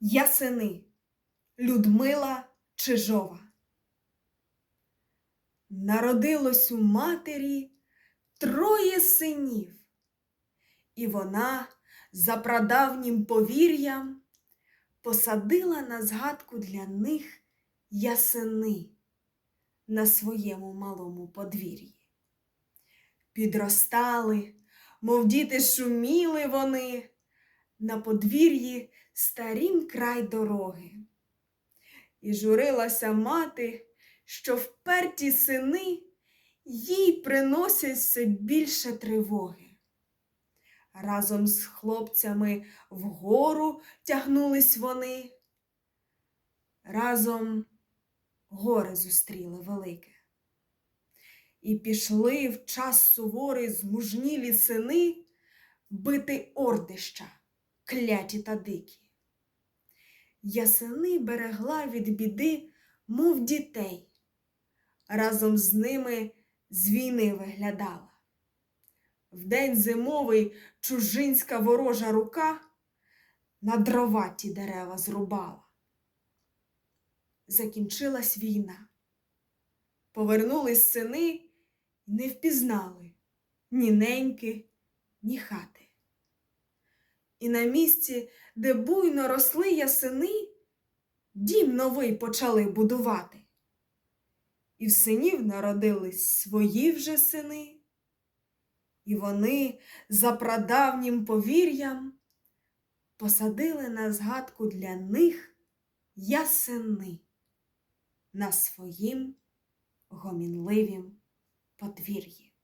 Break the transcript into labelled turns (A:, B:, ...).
A: Ясени Людмила Чижова. Народилось у матері троє синів, і вона за прадавнім повір'ям посадила на згадку для них ясени на своєму малому подвір'ї. Підростали, мов діти шуміли вони на подвір'ї старім край дороги. І журилася мати, що вперті сини їй приносять все більше тривоги. Разом з хлопцями вгору тягнулись вони, разом горе зустріли велике. І пішли в час суворий змужнілі сини бити ордища, кляті та дикі. Ясени берегла від біди, мов дітей, разом з ними з війни виглядала. В день зимовий чужинська ворожа рука на дрова ті дерева зрубала. Закінчилась війна. Повернулись сини й не впізнали ні неньки, ні хати. І на місці, де буйно росли ясени, дім новий почали будувати. І в синів народились свої вже сини, і вони за прадавнім повір'ям посадили на згадку для них ясени на своїм гомінливім подвір'ї.